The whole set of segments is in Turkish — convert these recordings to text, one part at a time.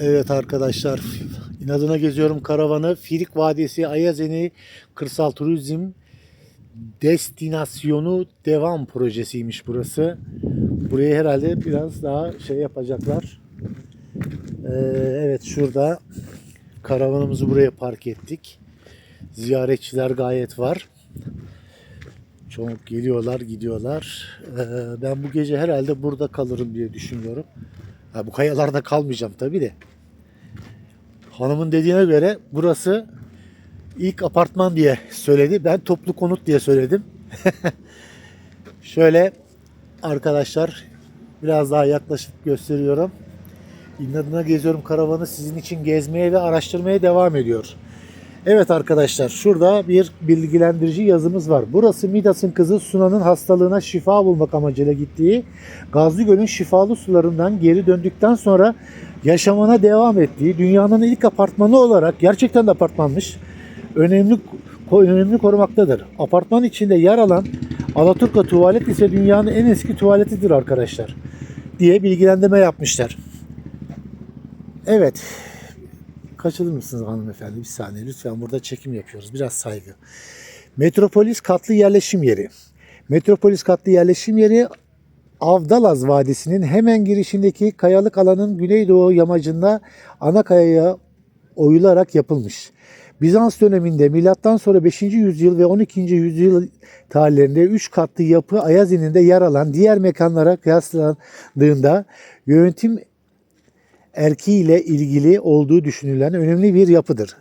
Evet arkadaşlar inadına geziyorum karavanı Firik Vadisi Ayazeni Kırsal Turizm Destinasyonu Devam Projesiymiş burası. Burayı herhalde biraz daha şey yapacaklar. Ee, evet şurada karavanımızı buraya park ettik. Ziyaretçiler gayet var. Çok geliyorlar gidiyorlar. Ee, ben bu gece herhalde burada kalırım diye düşünüyorum. Ha, bu kayalarda kalmayacağım tabii de. Hanımın dediğine göre burası ilk apartman diye söyledi. Ben toplu konut diye söyledim. Şöyle arkadaşlar biraz daha yaklaşıp gösteriyorum. İnadına geziyorum karavanı sizin için gezmeye ve araştırmaya devam ediyor. Evet arkadaşlar şurada bir bilgilendirici yazımız var. Burası Midas'ın kızı Suna'nın hastalığına şifa bulmak amacıyla gittiği Gazlı Göl'ün şifalı sularından geri döndükten sonra yaşamına devam ettiği dünyanın ilk apartmanı olarak gerçekten de apartmanmış. Önemli önemli korumaktadır. Apartman içinde yer alan Alaturka tuvalet ise dünyanın en eski tuvaletidir arkadaşlar diye bilgilendirme yapmışlar. Evet. Kaçılır mısınız hanımefendi? Bir saniye lütfen burada çekim yapıyoruz. Biraz saygı. Metropolis katlı yerleşim yeri. Metropolis katlı yerleşim yeri Avdalaz Vadisi'nin hemen girişindeki kayalık alanın güneydoğu yamacında ana kayaya oyularak yapılmış. Bizans döneminde milattan sonra 5. yüzyıl ve 12. yüzyıl tarihlerinde 3 katlı yapı Ayazi'nde yer alan diğer mekanlara kıyaslandığında yönetim erkiğiyle ilgili olduğu düşünülen önemli bir yapıdır.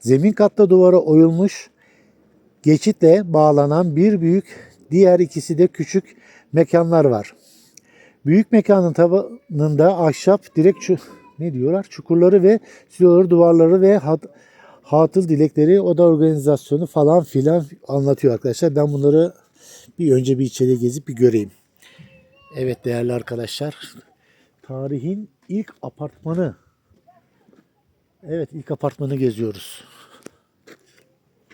Zemin katta duvara oyulmuş geçitle bağlanan bir büyük, diğer ikisi de küçük mekanlar var. Büyük mekanın tabanında ahşap direkt şu ne diyorlar? Çukurları ve siloları, duvarları ve hat, hatıl dilekleri, oda organizasyonu falan filan anlatıyor arkadaşlar. Ben bunları bir önce bir içeri gezip bir göreyim. Evet değerli arkadaşlar. Tarihin ilk apartmanı. Evet ilk apartmanı geziyoruz.